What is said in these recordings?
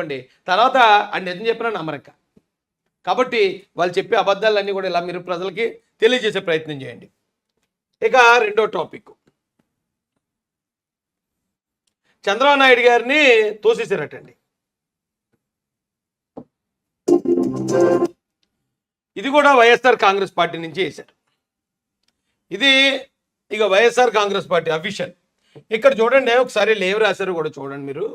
చెప్పండి. తర్వాత ఆయన నిజం చెప్పినా నమ్మరక్క కాబట్టి వాళ్ళు చెప్పే అబద్ధాలన్నీ కూడా ఇలా మీరు ప్రజలకి తెలియజేసే ప్రయత్నం చేయండి. ఇక రెండో టాపిక్ చంద్రబాబు నాయుడు గారిని తోసేసారటండి ఇది కూడా వైఎస్ఆర్ కాంగ్రెస్ పార్టీ నుంచి వేశారు. ఇది ఇక వైఎస్ఆర్ కాంగ్రెస్ పార్టీ అఫీషియల్ ఇక్కడ చూడండి ఒకసారి లేవు రాశారు కూడా చూడండి మీరు.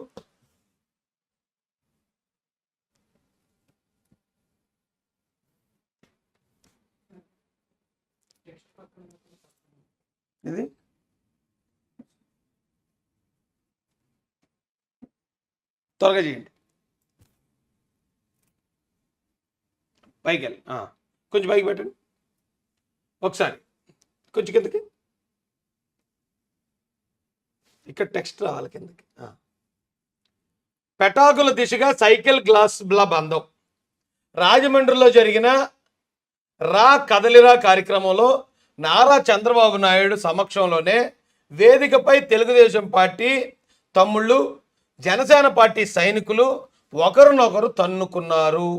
ఇది? త్వరగా చేయండి. పైకి వెళ్ళి కొంచెం పైకి పెట్టండి. ఒకసారి. కొంచెం కిందకి. ఇక్కడ టెక్స్ట్ రావాలి కిందకి పెటాకుల దిశగా సైకిల్ గ్లాస్ బ్లా బంధం. రాజమండ్రిలో జరిగిన రా కదలిరా కార్యక్రమంలో నారా చంద్రబాబు నాయుడు సమక్షంలోనే వేదికపై తెలుగుదేశం పార్టీ తమ్ముళ్ళు జనసేన పార్టీ సైనికులు ఒకరినొకరు తన్నుకున్నారు.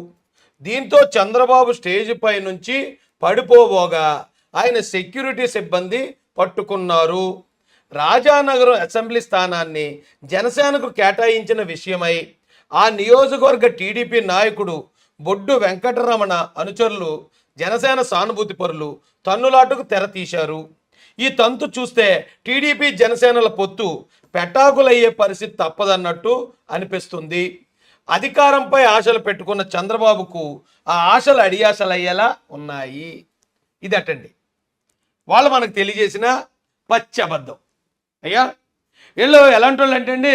దీంతో చంద్రబాబు స్టేజ్ పై నుంచి పడిపోబోగా ఆయన సెక్యూరిటీ సిబ్బంది పట్టుకున్నారు. రాజానగరం అసెంబ్లీ స్థానాన్ని జనసేనకు కేటాయించిన విషయమై ఆ నియోజకవర్గ టీడీపీ నాయకుడు బొడ్డు వెంకటరమణ అనుచరులు జనసేన సానుభూతి పరులు తన్నులాటకు తెర తీశారు. ఈ తంతు చూస్తే టీడీపీ జనసేనల పొత్తు పెటాకులయ్యే పరిస్థితి తప్పదన్నట్టు అనిపిస్తుంది. అధికారంపై ఆశలు పెట్టుకున్న చంద్రబాబుకు ఆ ఆశలు అడియాశలు అయ్యేలా ఉన్నాయి అటండి వాళ్ళు మనకు తెలియజేసిన పచ్చి అబద్ధం. అయ్యా వీళ్ళు ఎలాంటి వాళ్ళు అంటే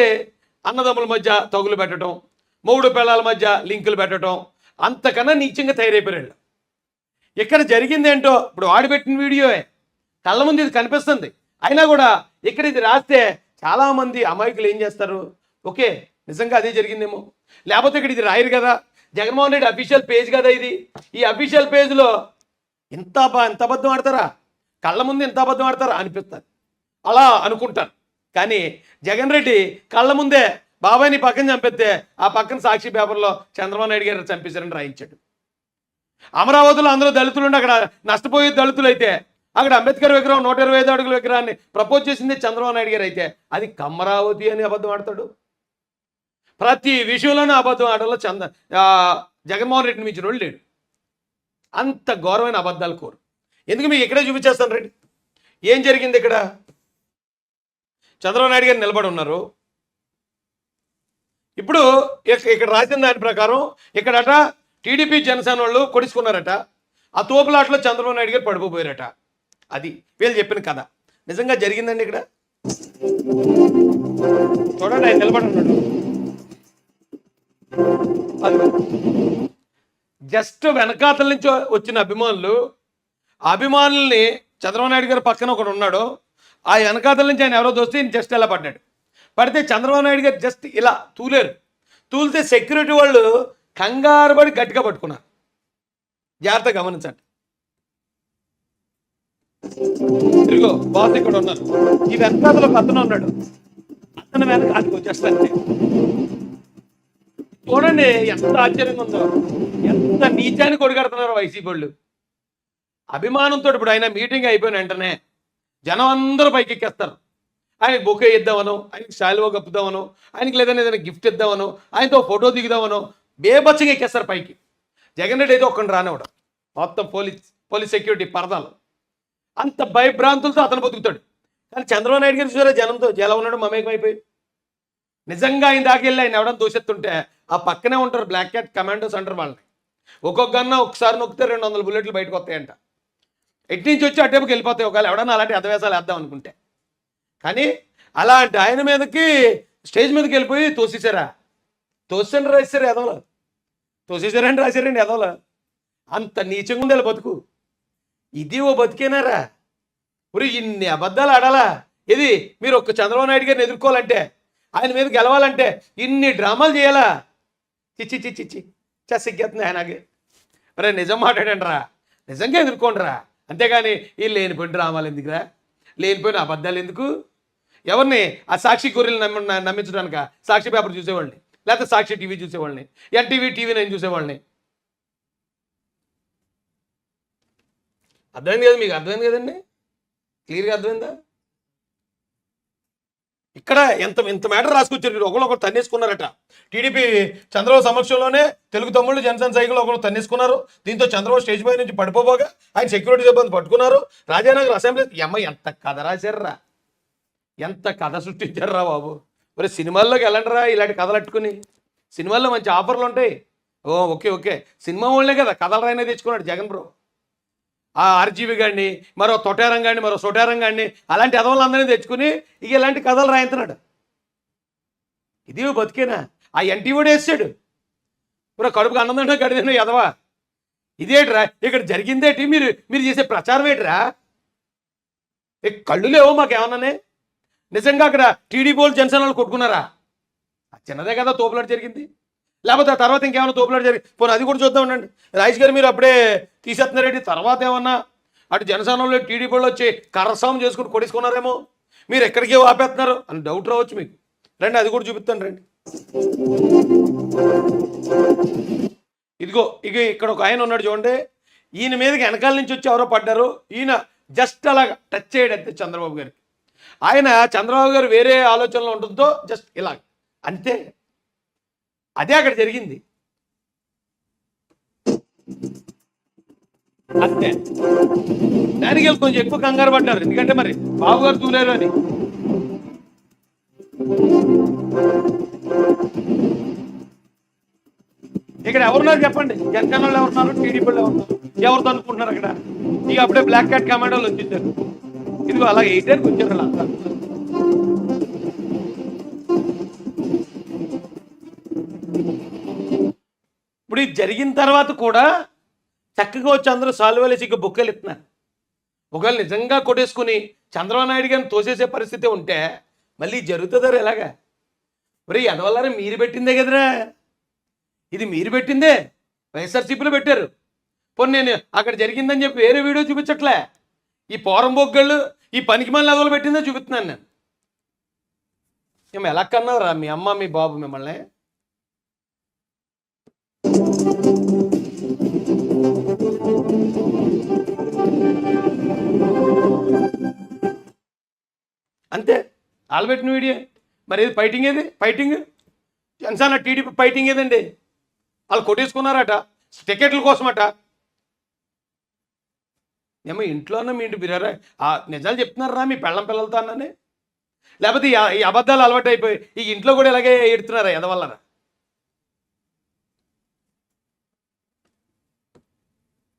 అన్నదమ్ముల మధ్య తగులు పెట్టడం మూడు పిల్లల మధ్య లింకులు పెట్టడం అంతకన్నా నీచంగా తయారైపోయారు ఇక్కడ జరిగింది ఏంటో ఇప్పుడు వాడిపెట్టిన వీడియోయే కళ్ళ ముందు ఇది కనిపిస్తుంది. అయినా కూడా ఇక్కడ ఇది రాస్తే చాలామంది అమాయకులు ఏం చేస్తారు? ఓకే నిజంగా అదే జరిగిందేమో. లేకపోతే ఇక్కడ ఇది రాయరు కదా. జగన్మోహన్ రెడ్డి అఫీషియల్ పేజ్ కదా ఇది. ఈ అఫీషియల్ పేజ్లో ఇంత ఇంత అబద్ధం ఆడతారా? కళ్ళ ముందు ఇంత అబద్ధం ఆడతారా? అనిపిస్తారు. అలా అనుకుంటారు. కానీ జగన్ రెడ్డి కళ్ళ ముందే బాబాయ్ని పక్కన చంపితే ఆ పక్కన సాక్షి పేపర్లో చంద్రబాబు నాయుడు గారు చంపేశారని రాయించాడు. అమరావతిలో అందరూ దళితులు ఉండి అక్కడ నష్టపోయే దళితులు అయితే అక్కడ అంబేద్కర్ విగ్రహం నూట ఇరవై ఐదు అడుగుల విగ్రహాన్ని ప్రపోజ్ చేసింది చంద్రబాబు నాయుడు గారు అయితే అది కమరావతి అని అబద్ధం ఆడతాడు. ప్రతి విషయంలోనూ అబద్ధం ఆడలో చంద జగన్మోహన్ రెడ్డిని మించిన వాళ్ళు లేడు. అంత ఘోరమైన అబద్ధాలు కోరు. ఎందుకు మీకు ఇక్కడే చూపించేస్తాను రెడ్డి ఏం జరిగింది ఇక్కడ? చంద్రబాబు నాయుడు గారు నిలబడి ఉన్నారు. ఇప్పుడు ఇక్కడ రాసిన దాని ప్రకారం ఇక్కడట టీడీపీ జనసేన వాళ్ళు కొడుచుకున్నారట ఆ తోపులాట్లో చంద్రబాబు నాయుడు గారు పడిపోయారట. అది వీళ్ళు చెప్పిన కథ. నిజంగా జరిగిందండి ఇక్కడ? చూడండి ఆయన నిలబడి ఉన్నాడు జస్ట్ వెనకాతల నుంచి వచ్చిన అభిమానులు ఆ అభిమానుల్ని చంద్రబాబు నాయుడు గారు పక్కన ఒకడు ఉన్నాడు. ఆ వెనకాతల నుంచి ఆయన ఎవరో దోస్తే ఈయన జస్ట్ ఇలా పడ్డాడు. పడితే చంద్రబాబు నాయుడు గారు జస్ట్ ఇలా తూలేరు. తూలితే సెక్యూరిటీ వాళ్ళు కంగారు పడి గట్టిగా పట్టుకున్నారు జాగ్రత్త గమనించండి. ఇదిగో బాస్ ఇక్కడ ఉన్నారు ఈ వెనకాతలో ఒక అతను ఉన్నాడు? అతను వెనక అతనికి వచ్చేస్తాను చూడండి ఎంత ఆశ్చర్యంగా ఉందో. ఎంత నీచాన్ని కొడుగడుతున్నారు వైసీపీ వాళ్ళు. అభిమానంతో ఇప్పుడు ఆయన మీటింగ్ అయిపోయిన వెంటనే జనం అందరూ పైకి ఎక్కేస్తారు ఆయనకి బొకే ఇద్దామనో ఆయనకి శాలువ కప్పుదామనో ఆయనకి లేదని ఏదైనా గిఫ్ట్ ఇద్దామనో ఆయనతో ఫోటో దిగుదామనో బేబచ్చగా ఎక్కేస్తారు పైకి. జగన్ రెడ్డి అయితే ఒక్కడిని రానివ్వడం. మొత్తం పోలీస్ పోలీస్ సెక్యూరిటీ పరదాలు. అంత భయభ్రాంతులతో అతను బతుకుతాడు. కానీ చంద్రబాబు నాయుడు గారు చూసారా? జనంతో ఎలా ఉన్నాడు మమేకమైపోయి. నిజంగా ఆయన దాకా వెళ్ళి ఆయన ఎవడం దూసెత్తుంటే ఆ పక్కనే ఉంటారు బ్లాక్ క్యాట్ కమాండోస్ అంటారు వాళ్ళని. ఒక్కొక్క గన్న ఒకసారి నొక్కితే రెండు వందల బుల్లెట్లు బయటకు వస్తాయంట. ఎటు నుంచి వచ్చి అటేపుకి వెళ్ళిపోతాయి. ఒకవేళ ఎవడన్నా అలాంటి అధవేశాలు వేద్దాం అనుకుంటే. కానీ అలాంటి ఆయన మీదకి స్టేజ్ మీదకి వెళ్ళిపోయి తోసేసారా తోసిన రాశారు ఎదవలేదు తోసేసారని రాశారండి ఎదవల అంత నీచంగా ఉండాలి బతుకు. ఇది ఓ బతికేనారా? మరి ఇన్ని అబద్ధాలు ఆడాలా? ఇది మీరు ఒక్క చంద్రబాబు నాయుడు గారిని ఎదుర్కోవాలంటే ఆయన మీద గెలవాలంటే ఇన్ని డ్రామాలు చేయాలా? చిచ్చి చిచ్చి చిచ్చి చసిగ్గేస్తుంది ఆయనకి. అరే నిజం మాట్లాడండి రా. నిజంగా ఎదుర్కోండి రా. అంతేగాని ఈ లేనిపోయిన డ్రామాలు ఎందుకురా? లేనిపోయిన అబద్ధాలు ఎందుకు? ఎవరిని ఆ సాక్షి గొర్రెలు నమ్మి నమ్మించడానిక? సాక్షి పేపర్ చూసేవాళ్ళని. లేకపోతే సాక్షి టీవీ చూసేవాళ్ళని ఎన్టీవీ టీవీ నేను చూసేవాళ్ళని. అర్థమైంది కదా మీకు? అర్థమైంది కదండి? క్లియర్గా అర్థమైందా? ఇక్కడ ఎంత ఇంత మ్యాటర్ రాసుకొచ్చారు మీరు? ఒకరు తన్నేసుకున్నారట. టీడీపీ చంద్రబాబు సమక్షంలోనే తెలుగు తమ్ముళ్ళు జనసేన సైకిల్ ఒకరు తన్నేసుకున్నారు. దీంతో చంద్రబాబు స్టేజ్ పై నుంచి పడిపోబోగా ఆయన సెక్యూరిటీ సిబ్బంది పట్టుకున్నారు. రాజానగర్ అసెంబ్లీ అమ్మ ఎంత కథ రాశారా ఎంత కథ సృష్టించారా బాబు? మరి సినిమాల్లోకి వెళ్ళండిరా ఇలాంటి కథలు అట్టుకుని. సినిమాల్లో మంచి ఆఫర్లు ఉంటాయి. ఓ ఓకే ఓకే. సినిమా వాళ్ళే కదా కథలు రాయనే తెచ్చుకున్నాడు జగన్ బ్రో. ఆ ఆర్జీవి గాడిని మరో తొటారం గాడిని మరో సొటారం గాడిని అలాంటి అదవులందరినీ తెచ్చుకుని ఇక ఇలాంటి కథలు రాయించున్నాడు ఇది బతికేనా? ఆ ఎన్టీ కూడా వేసాడు ఇప్పుడు కడుపుకు అన్నం తింటే గడిదిన ఎదవా ఇదేట్రా ఇక్కడ జరిగిందేటి? మీరు మీరు చేసే ప్రచారం ఏట్రా? కళ్ళు లేవో మాకేమన్నానే? నిజంగా అక్కడ టీడీపీ వాళ్ళు జనసేన వాళ్ళు కొట్టుకున్నారా? చిన్నదే కదా తోపులాట జరిగింది. లేకపోతే ఆ తర్వాత ఇంకేమైనా తోపులాట జరిగింది పోనీ అది కూడా చూద్దాం ఉండండి. రాజేష్ గారు మీరు అప్పుడే తీసేస్తున్నారేంటి తర్వాత ఏమన్నా అటు జనసేనలో టీడీపీలో వచ్చి కరసాం చేసుకుని కొడేసుకున్నారేమో? మీరు ఎక్కడికి ఆపేస్తున్నారు? అని డౌట్ రావచ్చు మీకు. రండి అది కూడా చూపిస్తాను రండి. ఇదిగో ఇక ఇక్కడ ఒక ఆయన ఉన్నాడు చూడండి. ఈయన మీదకి వెనకాల నుంచి వచ్చి ఎవరో పడ్డారు. ఈయన జస్ట్ అలాగా టచ్ చేయడు చంద్రబాబు గారికి. ఆయన చంద్రబాబు గారు వేరే ఆలోచనలో ఉండడంతో జస్ట్ ఇలా. అంతే. అదే అక్కడ జరిగింది. అంతే. దానికి వెళ్ళి కొంచెం ఎక్కువ కంగారు పడ్డారు. ఎందుకంటే మరి బాబు గారు చూలేరు అని. ఇక్కడ ఎవరున్నారు చెప్పండి? జనసేన వాళ్ళు ఎవరున్నారు టీడీపీ వాళ్ళు ఎవరున్నారు ఎవరితో అనుకుంటున్నారు అక్కడ? ఇక అప్పుడే బ్లాక్ క్యాట్ కమాండోలు వచ్చేసారు. ఇదిగో అలా ఎయిటర్కి వచ్చారు వాళ్ళంతా ఇప్పుడు ఇది జరిగిన తర్వాత కూడా చక్కగా వచ్చి అందరూ సాల్వేలేసి ఇక బుక్కలు ఇస్తున్నారు. ఒకవేళ నిజంగా కొట్టేసుకుని చంద్రబాబు నాయుడు గారిని తోసేసే పరిస్థితి ఉంటే మళ్ళీ జరుగుతుందరు ఎలాగా? మరి ఎదవల్లారా మీరు పెట్టిందే కదరా? ఇది మీరు పెట్టిందే? వైఎస్ఆర్సీపీలో పెట్టారు. పోనీ నేను అక్కడ జరిగిందని చెప్పి వేరే వీడియో చూపించట్లే. ఈ పోరం బొగ్గళ్ళు ఈ పనికి మళ్ళీ ఎదవలు పెట్టిందే చూపిస్తున్నాను నేను. మేము ఎలా కన్నారా మీ అమ్మ మీ బాబు మిమ్మల్ని? అంతే. వాళ్ళు పెట్టిన వీడియో. మరి ఏది ఫైటింగ్ ఏది? ఫైటింగ్ జనసేన టీడీపీ ఫైటింగ్ ఏదండి? వాళ్ళు కొట్టేసుకున్నారట. టికెట్ల కోసమట. ఏమో ఇంట్లోనే మీ ఇంటి బిరారా ఆ నిజాలు చెప్తున్నారా మీ పెళ్ళం పిల్లలతో అన్నానే? లేకపోతే ఈ- ఈ అబద్ధాలు అలవాటు అయిపోయి ఈ ఇంట్లో కూడా ఇలాగే ఎడుతున్నారా ఎదవల్లరా